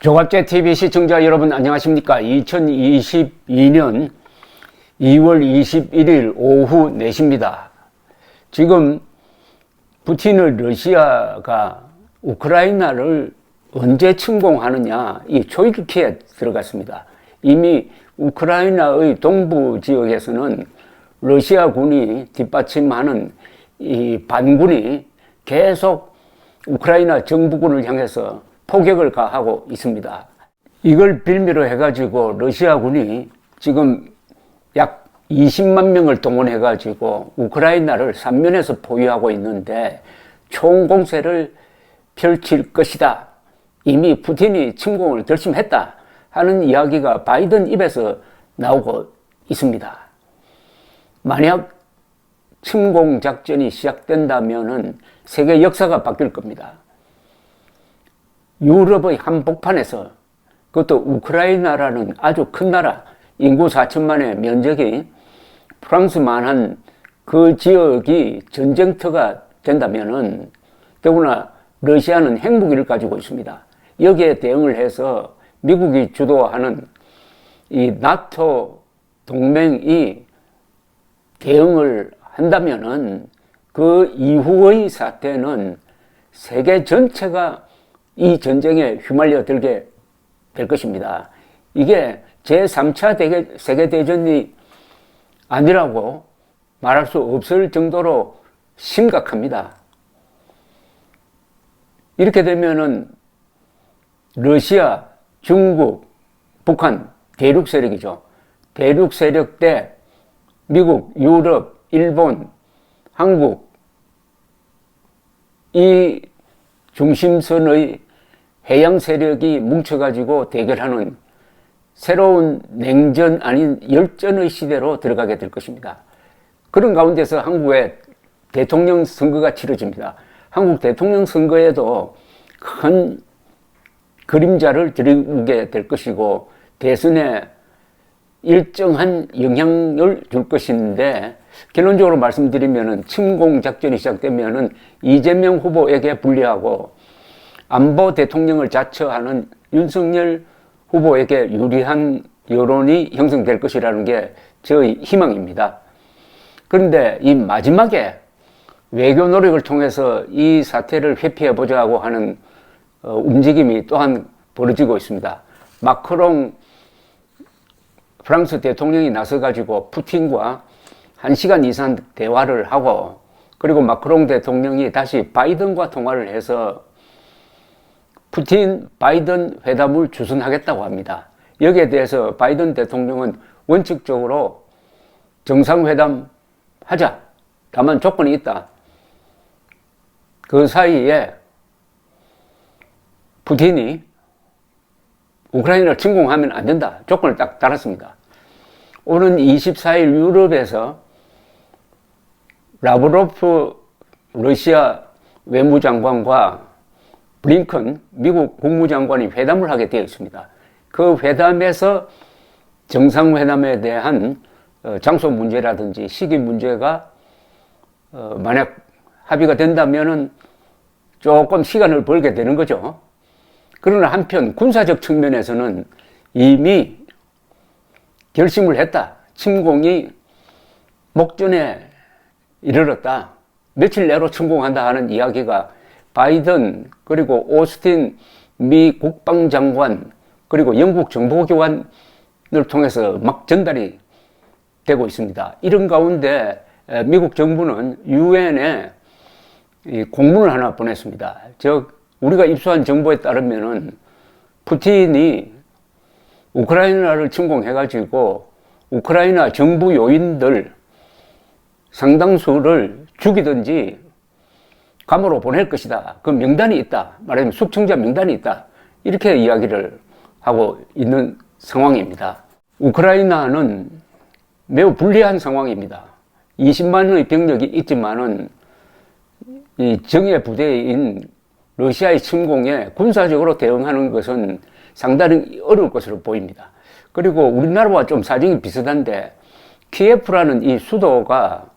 조갑제 TV 시청자 여러분 안녕하십니까? 2022년 2월 21일 오후 4시입니다. 지금 푸틴의 러시아가 우크라이나를 언제 침공하느냐 이 초읽기에 들어갔습니다. 이미 우크라이나의 동부 지역에서는 러시아군이 뒷받침하는 이 반군이 계속 우크라이나 정부군을 향해서 포격을 가하고 있습니다. 이걸 빌미로 해가지고 러시아군이 지금 약 20만 명을 동원해가지고 우크라이나를 삼면에서 포위하고 있는데 총공세를 펼칠 것이다. 이미 푸틴이 침공을 결심했다. 하는 이야기가 바이든 입에서 나오고 있습니다. 만약 침공 작전이 시작된다면은 세계 역사가 바뀔 겁니다. 유럽의 한복판에서 그것도 우크라이나라는 아주 큰 나라, 인구 4천만의 면적이 프랑스만한 그 지역이 전쟁터가 된다면은 더구나 러시아는 핵무기를 가지고 있습니다. 여기에 대응을 해서 미국이 주도하는 이 나토 동맹이 대응을 한다면은 그 이후의 사태는 세계 전체가 이 전쟁에 휘말려 들게 될 것입니다. 이게 제3차 세계대전이 아니라고 말할 수 없을 정도로 심각합니다. 이렇게 되면은 러시아, 중국, 북한, 대륙 세력이죠. 대륙 세력 대 미국, 유럽, 일본, 한국, 이 중심선의 해양 세력이 뭉쳐가지고 대결하는 새로운 냉전 아닌 열전의 시대로 들어가게 될 것입니다. 그런 가운데서 한국의 대통령 선거가 치러집니다. 한국 대통령 선거에도 큰 그림자를 드리게 될 것이고 대선에 일정한 영향을 줄 것인데 결론적으로 말씀드리면은 침공 작전이 시작되면은 이재명 후보에게 불리하고 안보 대통령을 자처하는 윤석열 후보에게 유리한 여론이 형성될 것이라는 게 저의 희망입니다. 그런데 이 마지막에 외교 노력을 통해서 이 사태를 회피해 보자고 하는 어, 움직임이 또한 벌어지고 있습니다. 마크롱 프랑스 대통령이 나서 가지고 푸틴과 한 시간 이상 대화를 하고 그리고 마크롱 대통령이 다시 바이든과 통화를 해서 푸틴 바이든 회담을 주선하겠다고 합니다. 여기에 대해서 바이든 대통령은 원칙적으로 정상회담 하자. 다만 조건이 있다. 그 사이에 푸틴이 우크라이나를 침공하면 안 된다. 조건을 딱 달았습니다. 오는 24일 유럽에서 라브로프 러시아 외무장관과 블 링컨 미국 국무장관이 회담을 하게 되어 있습니다. 그 회담에서 정상회담에 대한 어, 장소 문제라든지 시기 문제가 어, 만약 합의가 된다면은 조금 시간을 벌게 되는 거죠. 그러나 한편 군사적 측면에서는 이미 결심을 했다. 침공이 목전에 이르렀다. 며칠 내로 침공한다 하는 이야기가 바이든 그리고 오스틴 미 국방장관 그리고 영국 정보기관을 통해서 막 전달이 되고 있습니다. 이런 가운데 미국 정부는 유엔에 공문을 하나 보냈습니다. 즉 우리가 입수한 정보에 따르면은 푸틴이 우크라이나를 침공해가지고 우크라이나 정부 요인들 상당수를 죽이든지 감으로 보낼 것이다. 그 명단이 있다. 말하자면 숙청자 명단이 있다. 이렇게 이야기를 하고 있는 상황입니다. 우크라이나는 매우 불리한 상황입니다. 20만의 병력이 있지만은 이 정예 부대인 러시아의 침공에 군사적으로 대응하는 것은 상당히 어려울 것으로 보입니다. 그리고 우리나라와 좀 사정이 비슷한데 키예프라는 이 수도가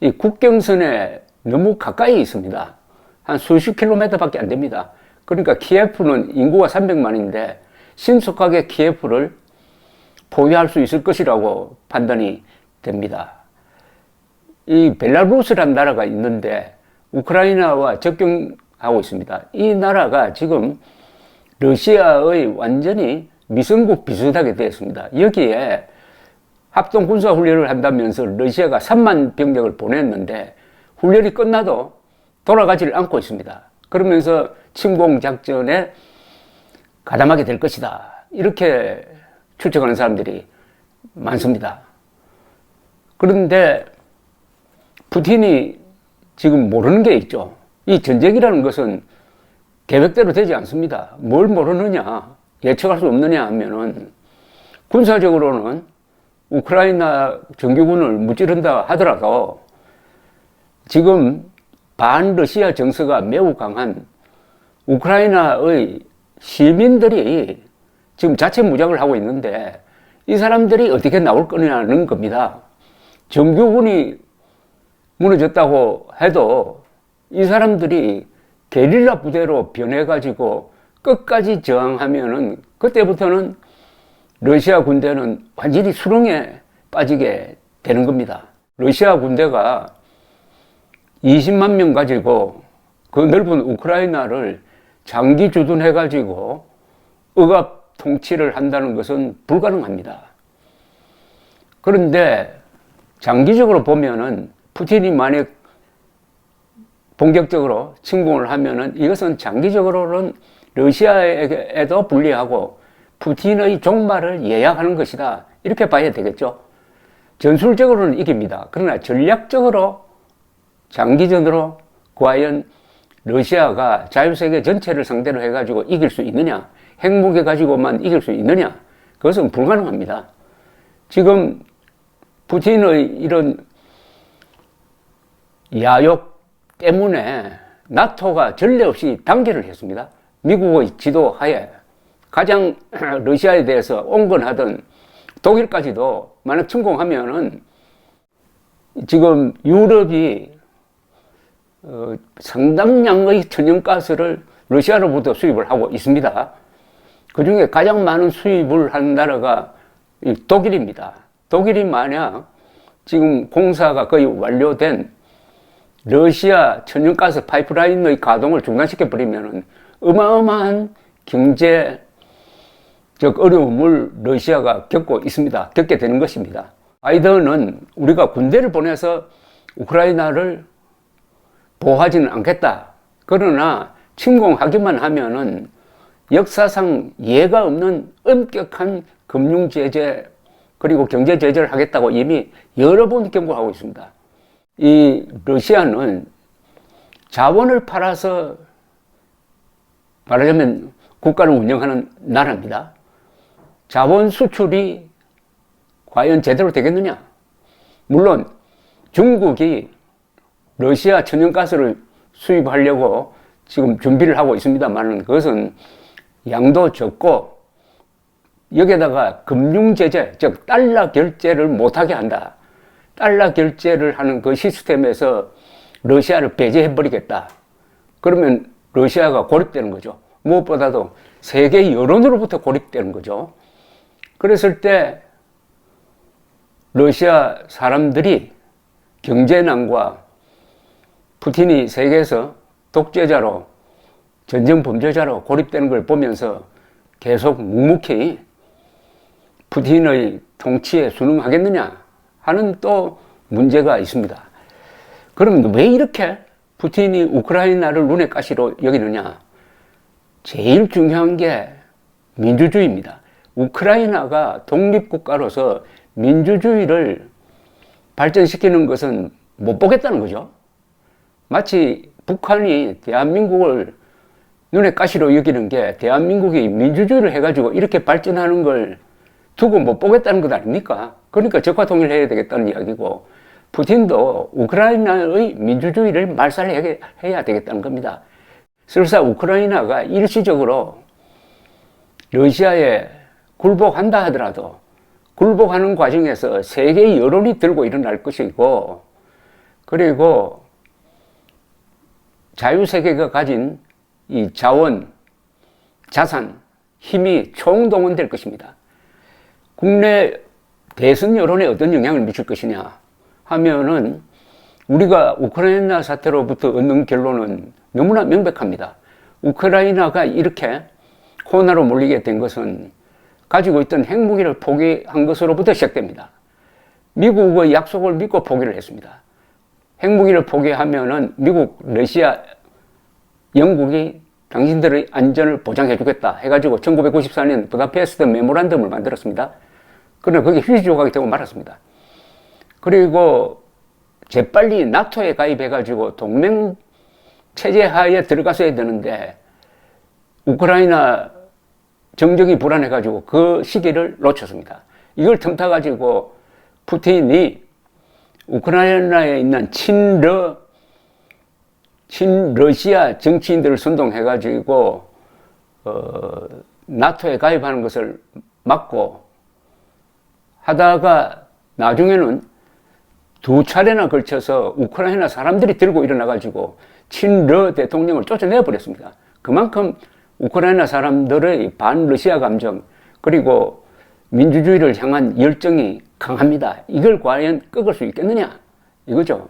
이 국경선에 너무 가까이 있습니다. 한 수십 킬로미터밖에 안 됩니다. 그러니까 키예프는 인구가 300만인데 신속하게 키예프를 포위할 수 있을 것이라고 판단이 됩니다. 이 벨라루스란 나라가 있는데 우크라이나와 접경하고 있습니다. 이 나라가 지금 러시아의 완전히 미성국 비슷하게 되었습니다. 여기에 합동 군사 훈련을 한다면서 러시아가 3만 병력을 보냈는데 훈련이 끝나도 돌아가지를 않고 있습니다. 그러면서 침공 작전에 가담하게 될 것이다. 이렇게 추측하는 사람들이 많습니다. 그런데 푸틴이 지금 모르는 게 있죠. 이 전쟁이라는 것은 계획대로 되지 않습니다. 뭘 모르느냐, 예측할 수 없느냐 하면은 군사적으로는 우크라이나 정규군을 무찌른다 하더라도 지금 반러시아 정서가 매우 강한 우크라이나의 시민들이 지금 자체 무장을 하고 있는데 이 사람들이 어떻게 나올 거냐는 겁니다. 정규군이 무너졌다고 해도 이 사람들이 게릴라 부대로 변해가지고 끝까지 저항하면은 그때부터는 러시아 군대는 완전히 수렁에 빠지게 되는 겁니다. 러시아 군대가 20만 명 가지고 그 넓은 우크라이나를 장기 주둔해 가지고 억압 통치를 한다는 것은 불가능합니다. 그런데 장기적으로 보면은 푸틴이 만약 본격적으로 침공을 하면은 이것은 장기적으로는 러시아에게도 불리하고 푸틴의 종말을 예약하는 것이다. 이렇게 봐야 되겠죠. 전술적으로는 이깁니다. 그러나 전략적으로 장기전으로 과연 러시아가 자유세계 전체를 상대로 해가지고 이길 수 있느냐? 핵무기 가지고만 이길 수 있느냐? 그것은 불가능합니다. 지금 푸틴의 이런 야욕 때문에 나토가 전례 없이 단계를 했습니다. 미국의 지도하에 가장 러시아에 대해서 온건하던 독일까지도 만약 침공하면은 지금 유럽이 어, 상당량의 천연가스를 러시아로부터 수입을 하고 있습니다. 그 중에 가장 많은 수입을 하는 나라가 독일입니다. 독일이 만약 지금 공사가 거의 완료된 러시아 천연가스 파이프라인의 가동을 중단시켜 버리면은 어마어마한 경제적 어려움을 러시아가 겪고 있습니다. 겪게 되는 것입니다. 바이든은 우리가 군대를 보내서 우크라이나를 보호하지는 않겠다. 그러나 침공하기만 하면은 역사상 예가 없는 엄격한 금융 제재 그리고 경제 제재를 하겠다고 이미 여러 번 경고하고 있습니다. 이 러시아는 자원을 팔아서 말하자면 국가를 운영하는 나라입니다. 자원 수출이 과연 제대로 되겠느냐? 물론 중국이 러시아 천연가스를 수입하려고 지금 준비를 하고 있습니다만 그것은 양도 적고 여기에다가 금융제재, 즉 달러 결제를 못하게 한다. 달러 결제를 하는 그 시스템에서 러시아를 배제해버리겠다. 그러면 러시아가 고립되는 거죠. 무엇보다도 세계 여론으로부터 고립되는 거죠. 그랬을 때 러시아 사람들이 경제난과 푸틴이 세계에서 독재자로 전쟁 범죄자로 고립되는 걸 보면서 계속 묵묵히 푸틴의 통치에 순응하겠느냐 하는 또 문제가 있습니다. 그러면 왜 이렇게 푸틴이 우크라이나를 눈에 가시로 여기느냐? 제일 중요한 게 민주주의입니다. 우크라이나가 독립국가로서 민주주의를 발전시키는 것은 못 보겠다는 거죠. 마치 북한이 대한민국을 눈에 가시로 여기는 게 대한민국이 민주주의를 해가지고 이렇게 발전하는 걸 두고 못 보겠다는 것 아닙니까? 그러니까 적화 통일해야 되겠다는 이야기고 푸틴도 우크라이나의 민주주의를 말살해야 되겠다는 겁니다. 설사 우크라이나가 일시적으로 러시아에 굴복한다 하더라도 굴복하는 과정에서 세계 여론이 들고 일어날 것이고 그리고 자유세계가 가진 이 자원, 자산, 힘이 총동원될 것입니다. 국내 대선 여론에 어떤 영향을 미칠 것이냐 하면은 우리가 우크라이나 사태로부터 얻는 결론은 너무나 명백합니다. 우크라이나가 이렇게 코로나로 몰리게 된 것은 가지고 있던 핵무기를 포기한 것으로부터 시작됩니다. 미국의 약속을 믿고 포기를 했습니다. 핵무기를 포기하면은 미국, 러시아, 영국이 당신들의 안전을 보장해 주겠다 해가지고 1994년 부다페스트 메모란덤을 만들었습니다. 그러나 그게 휴지 조각이 되고 말았습니다. 그리고 재빨리 나토에 가입해가지고 동맹 체제 하에 들어갔어야 되는데 우크라이나 정적이 불안해가지고 그 시기를 놓쳤습니다. 이걸 틈타가지고 푸틴이 우크라이나에 있는 친러, 친러시아 정치인들을 선동해가지고, 어, 나토에 가입하는 것을 막고 하다가 나중에는 두 차례나 걸쳐서 우크라이나 사람들이 들고 일어나가지고 친러 대통령을 쫓아내 버렸습니다. 그만큼 우크라이나 사람들의 반러시아 감정 그리고 민주주의를 향한 열정이 강합니다. 이걸 과연 꺾을 수 있겠느냐? 이거죠.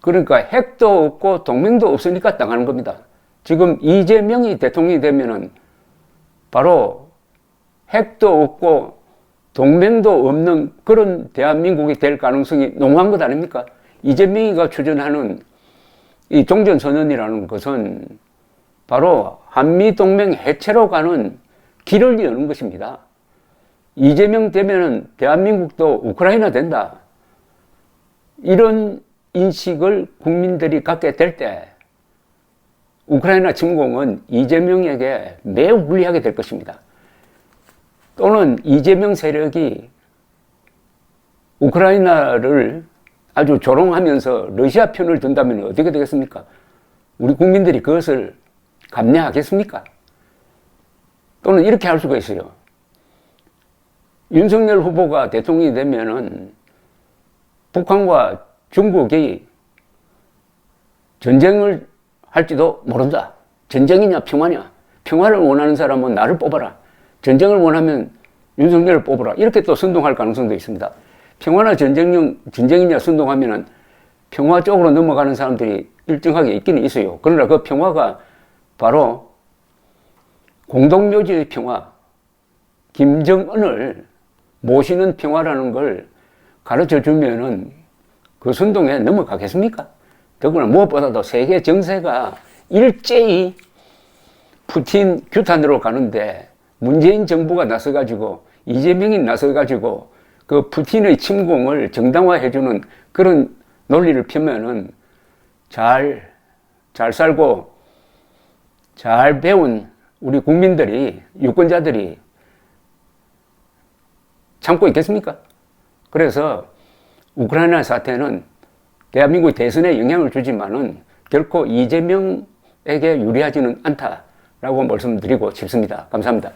그러니까 핵도 없고 동맹도 없으니까 당하는 겁니다. 지금 이재명이 대통령이 되면은 바로 핵도 없고 동맹도 없는 그런 대한민국이 될 가능성이 농후한 것 아닙니까? 이재명이가 추진하는 이 종전선언이라는 것은 바로 한미동맹 해체로 가는 길을 여는 것입니다. 이재명 되면은 대한민국도 우크라이나 된다. 이런 인식을 국민들이 갖게 될 때 우크라이나 침공은 이재명에게 매우 불리하게 될 것입니다. 또는 이재명 세력이 우크라이나를 아주 조롱하면서 러시아 편을 든다면 어떻게 되겠습니까? 우리 국민들이 그것을 감내하겠습니까? 또는 이렇게 할 수가 있어요. 윤석열 후보가 대통령이 되면은 북한과 중국이 전쟁을 할지도 모른다. 전쟁이냐 평화냐. 평화를 원하는 사람은 나를 뽑아라. 전쟁을 원하면 윤석열을 뽑아라. 이렇게 또 선동할 가능성도 있습니다. 평화나 전쟁, 전쟁이냐 선동하면은 평화 쪽으로 넘어가는 사람들이 일정하게 있기는 있어요. 그러나 그 평화가 바로 공동묘지의 평화, 김정은을 모시는 평화라는 걸 가르쳐 주면은 그 선동에 넘어가겠습니까? 더구나 무엇보다도 세계 정세가 일제히 푸틴 규탄으로 가는데 문재인 정부가 나서가지고 이재명이 나서가지고 그 푸틴의 침공을 정당화해주는 그런 논리를 펴면은 잘, 잘 살고 잘 배운 우리 국민들이, 유권자들이 참고 있겠습니까? 그래서 우크라이나 사태는 대한민국 대선에 영향을 주지만은 결코 이재명에게 유리하지는 않다라고 말씀드리고 싶습니다. 감사합니다.